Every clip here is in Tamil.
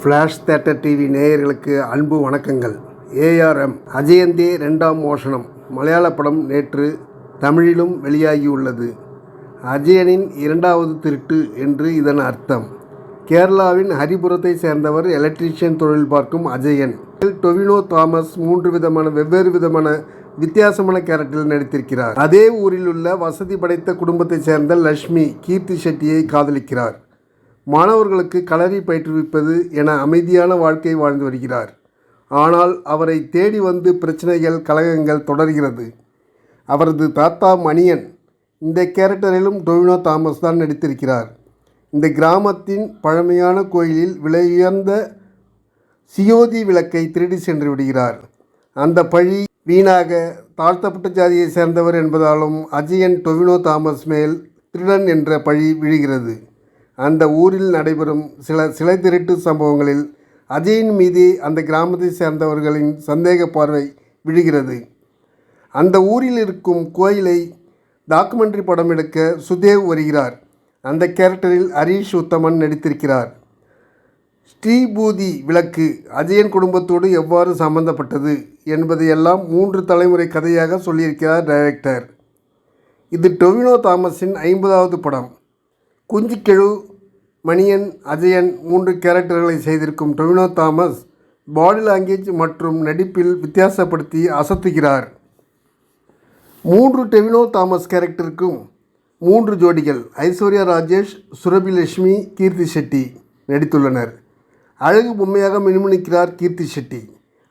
ஃப்ளாஷ் தேட்டர் டிவி நேயர்களுக்கு அன்பு வணக்கங்கள். ஏஆர்எம் அஜயந்தே ரெண்டாம் மோஷனம் மலையாள படம் நேற்று தமிழிலும் வெளியாகியுள்ளது. அஜயனின் இரண்டாவது திருட்டு என்று இதன் அர்த்தம். கேரளாவின் ஹரிபுரத்தை சேர்ந்தவர் எலக்ட்ரீஷியன் தொழில் பார்க்கும் அஜயன். டொவினோ தாமஸ் மூன்று விதமான வெவ்வேறு விதமான வித்தியாசமான கேரக்டரில் நடித்திருக்கிறார். அதே ஊரில் உள்ள வசதி படைத்த குடும்பத்தைச் சேர்ந்த லக்ஷ்மி கீர்த்தி ஷெட்டியை காதலிக்கிறார். மாணவர்களுக்கு களரி பயிற்றுவிப்பது என அமைதியான வாழ்க்கை வாழ்ந்து வருகிறார். ஆனால் அவரை தேடி வந்து பிரச்சனைகள் கலகங்கள் தொடர்கிறது. அவரது தாத்தா மணியன் இந்த கேரக்டரிலும் டொவினோ தாமஸ் தான் நடித்திருக்கிறார். இந்த கிராமத்தின் பழமையான கோயிலில் விலையுயர்ந்த சியோதி விளக்கை திருடி சென்று விடுகிறார். அந்த பழி வீணாக தாழ்த்தப்பட்ட ஜாதியை சேர்ந்தவர் என்பதாலும் அஜயன் டொவினோ தாமஸ் மேல் திருடன் என்ற பழி விழுகிறது. அந்த ஊரில் நடைபெறும் சில சிலை திருட்டு சம்பவங்களில் அஜயின் மீது அந்த கிராமத்தை சேர்ந்தவர்களின் சந்தேக பார்வை விழுகிறது. அந்த ஊரில் இருக்கும் கோயிலை டாக்குமெண்ட்ரி படம் எடுக்க சுதேவ் வருகிறார். அந்த கேரக்டரில் ஹரீஷ் உத்தமன் நடித்திருக்கிறார். ஸ்ரீபூதி விளக்கு அஜயன் குடும்பத்தோடு எவ்வாறு சம்பந்தப்பட்டது என்பதையெல்லாம் மூன்று தலைமுறை கதையாக சொல்லியிருக்கிறார் டைரக்டர். இது டொவினோ தாமஸின் ஐம்பதாவது படம். குஞ்சிக்கெழு மணியன் அஜயன் மூன்று கேரக்டர்களை செய்திருக்கும் டொமினோ தாமஸ் பாடி லாங்குவேஜ் மற்றும் நடிப்பில் வித்தியாசப்படுத்தி அசத்துகிறார். மூன்று டெவினோ தாமஸ் கேரக்டருக்கும் மூன்று ஜோடிகள் ஐஸ்வர்யா ராஜேஷ் சுரபி லட்சுமி கீர்த்தி ஷெட்டி நடித்துள்ளனர். அழகு பொம்மையாக மினுமினுக்கிறார் கீர்த்தி ஷெட்டி.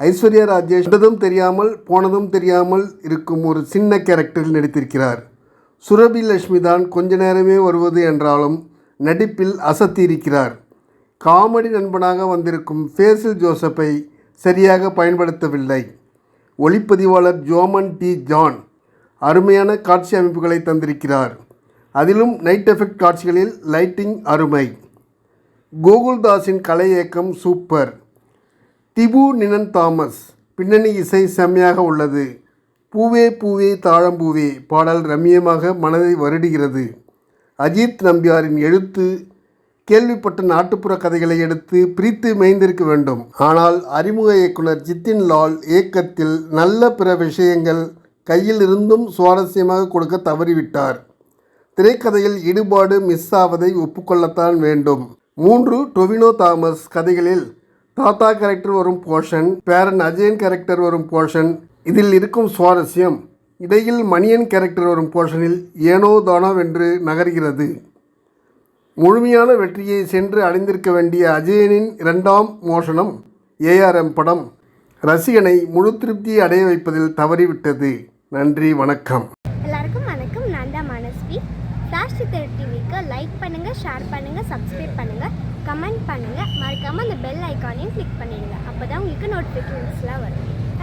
ஐஸ்வர்யா ராஜேஷ் வந்ததும் தெரியாமல் போனதும் தெரியாமல் இருக்கும் ஒரு சின்ன கேரக்டரில் நடித்திருக்கிறார். சுரபி லட்சுமி தான் கொஞ்ச நேரமே வருவது என்றாலும் நடிப்பில் அசத்தியிருக்கிறார். காமெடி நண்பனாக வந்திருக்கும் ஃபேசில் ஜோசப்பை சரியாக பயன்படுத்தவில்லை. ஒளிப்பதிவாளர் ஜோமன் டி ஜான் அருமையான காட்சி அமைப்புகளை தந்திருக்கிறார். அதிலும் நைட் எஃபெக்ட் காட்சிகளில் லைட்டிங் அருமை. கோகுல்தாஸின் கலை இயக்கம் சூப்பர். திபு நினன் தாமஸ் பின்னணி இசை செம்மையாக உள்ளது. பூவே பூவே தாழம்பூவே பாடல் ரம்மியமாக மனதை வருடுகிறது. அஜித் நம்பியாரின் எழுத்து கேள்விப்பட்ட நாட்டுப்புற கதைகளை எடுத்து பிரித்து மேய்ந்திருக்க வேண்டும். ஆனால் அறிமுக இயக்குனர் ஜித்தின் லால் இயக்கத்தில் நல்ல பிற விஷயங்கள் கையில் இருந்தும் சுவாரஸ்யமாக கொடுக்க தவறிவிட்டார். திரைக்கதையில் ஈடுபாடு மிஸ் ஆவதை ஒப்புக்கொள்ளத்தான் வேண்டும். மூன்று டொவினோ தாமஸ் கதைகளில் தாத்தா கேரக்டர் வரும் போர்ஷன் பேரன் அஜயன் கேரக்டர் வரும் போர்ஷன் இதில் இருக்கும் சுவாரஸ்யம் இடையில் மணியன் கேரக்டர் வரும் போர்ஷனில் ஏனோ தானோவென்று நகர்கிறது. முழுமையான வெற்றியை சென்று அடைந்திருக்க வேண்டிய அஜயனின் இரண்டாம் மோஷனம் ஏஆர்எம் படம். ரசிகனை முழு திருப்தியை அடைய வைப்பதில் தவறிவிட்டது. நன்றி வணக்கம். எல்லாருக்கும் வணக்கம். நான் தான் மனஸ்வி. ஃப்ளாஷ் டிவிக்கு லைக் பண்ணுங்கள் ஷேர் பண்ணுங்கள் சப்ஸ்கிரைப் பண்ணுங்கள் கமெண்ட் பண்ணுங்கள் மறக்காமல் அந்த பெல் ஐக்கானையும் கிளிக் பண்ணிடுங்க. அப்போ தான் உங்களுக்கு நோட்டிஃபிகேஷன்ஸ்லாம் வரும்.